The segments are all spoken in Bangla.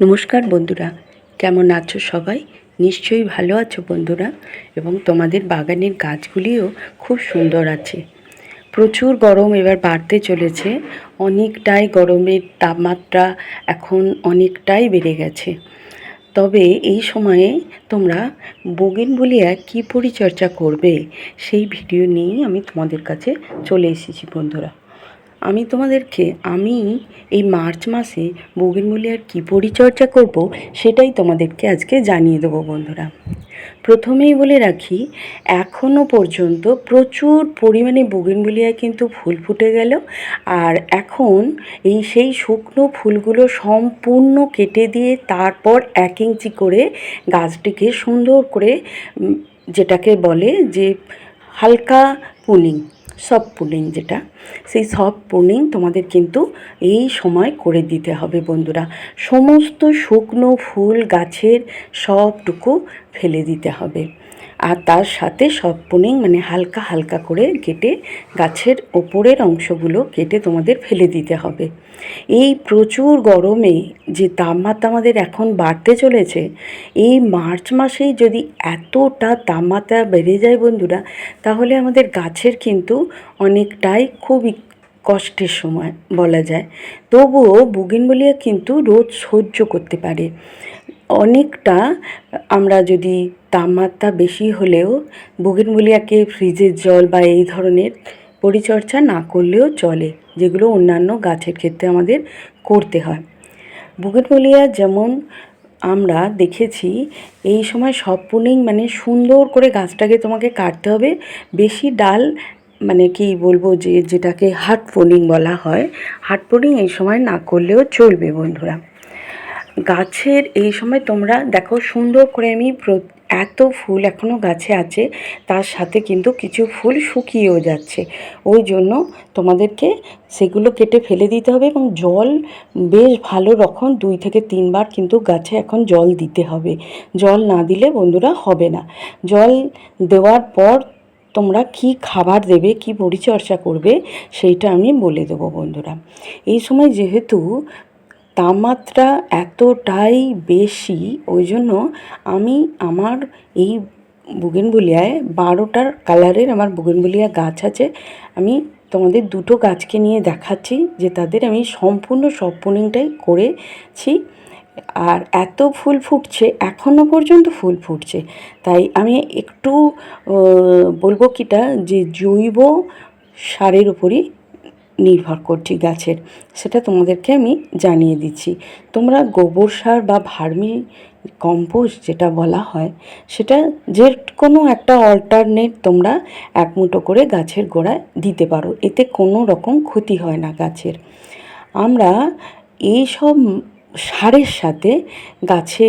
নমস্কার বন্ধুরা, কেমন আছো সবাই? নিশ্চয়ই ভালো আছো বন্ধুরা এবং তোমাদের বাগানের গাছগুলিও খুব সুন্দর আছে। প্রচুর গরম এবার বাড়তে চলেছে, অনেকটাই গরমের তাপমাত্রা এখন অনেকটাই বেড়ে গেছে। তবে এই সময়ে তোমরা বগিনবলিয়া কী পরিচর্যা করবে সেই ভিডিও নিয়েই আমি তোমাদের কাছে চলে এসেছি বন্ধুরা। আমি তোমাদেরকে, আমি এই মার্চ মাসে বগিনমূলিয়ার কী পরিচর্যা করব সেটাই তোমাদেরকে আজকে জানিয়ে দেবো বন্ধুরা। প্রথমেই বলে রাখি এখনও পর্যন্ত প্রচুর পরিমাণে বুগিনবুলিয়ায় কিন্তু ফুল ফুটে গেল আর এখন এই সেই শুকনো ফুলগুলো সম্পূর্ণ কেটে দিয়ে তারপর এক ইঞ্চি করে গাছটিকে সুন্দর করে যেটাকে বলে যে হালকা পুলিং সফট পুলিং যেটা, সেই সব পুলিং তোমাদের কিন্তু এই সময় করে দিতে হবে বন্ধুরা। সমস্ত শুকনো ফুল গাছের সবটুকু ফেলে দিতে হবে। আর তার সাথে সব পুলিং মানে হালকা হালকা করে কেটে গাছের ওপরের অংশগুলো কেটে তোমাদের ফেলে দিতে হবে। এই প্রচুর গরমে যে তাপমাত্রা আমাদের এখন বাড়তে চলেছে, এই মার্চ মাসেই যদি এতটা তাপমাত্রা বেড়ে যায় বন্ধুরা, তাহলে আমাদের গাছের কিন্তু অনেকটাই খুবই কষ্টের সময় বলা যায়। তবুও বুগিনবলিয়া কিন্তু রোদ সহ্য করতে পারে। অনেকটা আমরা যদি তাপমাত্রা বেশি হলেও বুগিনবলিয়াকে ফ্রিজের জল বা এই ধরনের পরিচর্যা না করলেও চলে, যেগুলো অন্যান্য গাছের ক্ষেত্রে আমাদের করতে হয়। বুগেনভেলিয়া যেমন আমরা দেখেছি, এই সময় সব পুলিং মানে সুন্দর করে গাছটাকে তোমাকে কাটতে হবে। বেশি ডাল মানে কি বলব যে, যেটাকে হার্ট পুলিং বলা হয়, হার্ট পুলিং এই সময় না করলেও চলবে বন্ধুরা। গাছের এই সময় তোমরা দেখো সুন্দর করে আমি এত ফুল এখনও গাছে আছে, তার সাথে কিন্তু কিছু ফুল শুকিয়েও যাচ্ছে। ওই জন্য তোমাদেরকে সেগুলো কেটে ফেলে দিতে হবে এবং জল বেশ ভালো রকম দুই থেকে তিনবার কিন্তু গাছে এখন জল দিতে হবে। জল না দিলে বন্ধুরা হবে না। জল দেওয়ার পর তোমরা কি খাবার দেবে, কি পরিচর্যা করবে, সেইটা আমি বলে দেবো বন্ধুরা। এই সময় যেহেতু তাপমাত্রা এতটাই বেশি ওই জন্য আমি আমার এই বুগেনবুলিয়ায় বারোটার কালারের আমার বুগেনবুলিয়া গাছ আছে, আমি তোমাদের দুটো গাছকে নিয়ে দেখাচ্ছি যে তাদের আমি সম্পূর্ণ সপনিংটাই করেছি। আর এত ফুল ফুটছে এখনও পর্যন্ত ফুল ফুটছে। তাই আমি একটু বলব কিটা যে জৈব সারের উপরই নির্ভর করছি গাছের। সেটা তোমাদেরকে আমি জানিয়ে দিচ্ছি। তোমরা গোবর সার বা ভার্মি কম্পোস্ট যেটা বলা হয়, সেটা যে কোনো একটা অল্টারনেট তোমরা এক মুঠো করে গাছের গোড়ায় দিতে পারো। এতে কোনো রকম ক্ষতি হয় না গাছের। আমরা এই সব সারের সাথে গাছে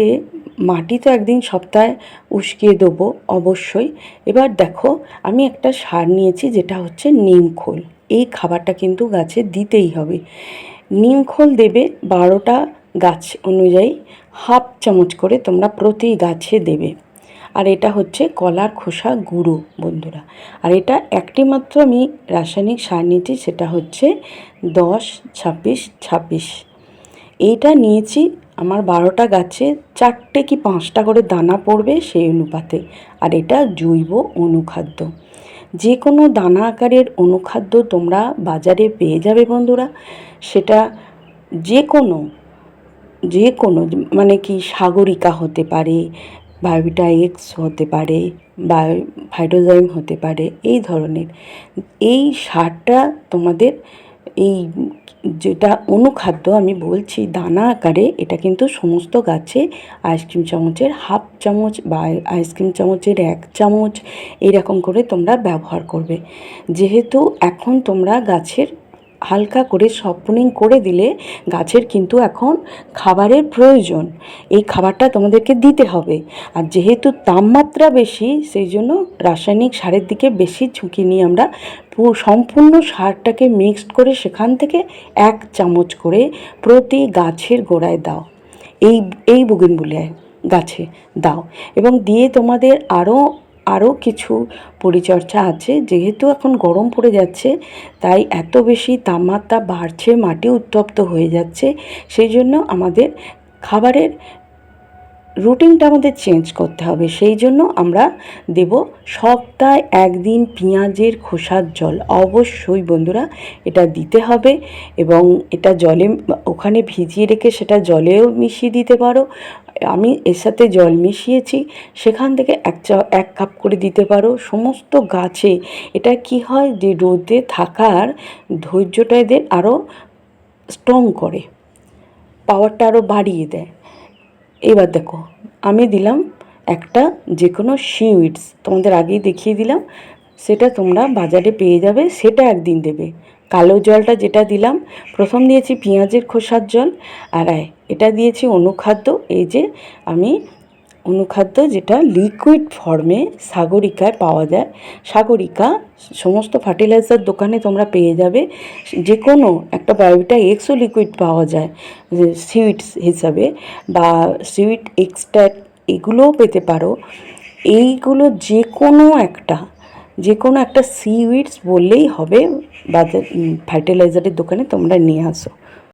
মাটি তো একদিন সপ্তাহে উস্কিয়ে দেবো অবশ্যই। এবার দেখো, আমি একটা সার নিয়েছি যেটা হচ্ছে নিমখোল এই খাবারটা কিন্তু গাছে দিতেই হবে। নিমখোল দেবে বারোটা গাছ অনুযায়ী হাফ চামচ করে তোমরা প্রতি গাছে দেবে। আর এটা হচ্ছে কলার খোসা গুঁড়ো বন্ধুরা। আর এটা একটি মাত্র আমি রাসায়নিক সার নিয়েছি, সেটা হচ্ছে দশ, ছাব্বিশ ছাব্বিশ। এইটা নিয়েছি, আমার বারোটা গাছে চারটে কি পাঁচটা করে দানা পড়বে সেই অনুপাতে। আর এটা জৈব অনুখাদ্য। যে কোনো দানা আকারের অনুখাদ্য তোমরা বাজারে পেয়ে যাবে বন্ধুরা। সেটা যে কোনো যে কোনো মানে কি সাগরিকা হতে পারে, বায়োবিটা এক্স হতে পারে, বা ফাইটোজাইম হতে পারে, এই ধরনের। এই সারটা তোমাদের এই যেটা অনুখাদ্য আমি বলছি দানা আকারে, এটা কিন্তু সমস্ত গাছে আইসক্রিম চামচের হাফ চামচ বা আইসক্রিম চামচের এক চামচ এরকম করে তোমরা ব্যবহার করবে। যেহেতু এখন তোমরা গাছের হালকা করে সপনিং করে দিলে গাছের কিন্তু এখন খাবারের প্রয়োজন। এই খাবারটা তোমাদেরকে দিতে হবে। আর যেহেতু তাপমাত্রা বেশি, সেই জন্য রাসায়নিক সারের দিকে বেশি ঝুঁকি নিয়ে আমরা সম্পূর্ণ সারটাকে মিক্সড করে সেখান থেকে এক চামচ করে প্রতি গাছের গোড়ায় দাও। এই এই বুগিনবুলিয়ায় গাছে দাও। এবং দিয়ে তোমাদের আরও আরও কিছু পরিচর্যা আছে। যেহেতু এখন গরম পড়ে যাচ্ছে, তাই এত বেশি তাপমাত্রা বাড়ছে, মাটি উত্তপ্ত হয়ে যাচ্ছে, সেই জন্য আমাদের খাবারের রুটিনটা আমাদের চেঞ্জ করতে হবে। সেই জন্য আমরা দেব সপ্তাহে একদিন পেঁয়াজের খোসার জল। অবশ্যই বন্ধুরা এটা দিতে হবে এবং এটা জলে ওখানে ভিজিয়ে রেখে সেটা জলেও মিশিয়ে দিতে পারো। আমি এর সাথে জল মিশিয়েছি, সেখান থেকে এক চা, এক কাপ করে দিতে পারো। সমস্ত গাছে এটা কি হয় যে রোদে থাকার ধৈর্যটা এদের আরও স্ট্রং করে পাওয়ারটা আরও বাড়িয়ে দেয়। এবার দেখো, আমি দিলাম একটা যে কোনো সিউইডস তোমাদের আগেই দেখিয়ে দিলাম। সেটা তোমরা বাজারে পেয়ে যাবে, সেটা একদিন দেবে। কালো জলটা যেটা দিলাম, প্রথম দিয়েছি পেঁয়াজের খোসার জল, আর এটা দিয়েছি অনুখাদ্য। এই যে আমি অনুখাদ্য যেটা লিকুইড ফর্মে সাগরিকায় পাওয়া যায়। সাগরিকা সমস্ত ফার্টিলাইজার দোকানে তোমরা পেয়ে যাবে। যে কোনো একটা বায়োভিটা এক্সও লিকুইড পাওয়া যায় সুইটস হিসাবে, বা সুইট এক্সট্রাক্ট এগুলোও পেতে পারো। এইগুলো যে কোনো একটা যে কোনো একটা সিউইডস বললেই হবে বাজার ফার্টিলাইজারের দোকানে তোমরা নিয়ে আসো।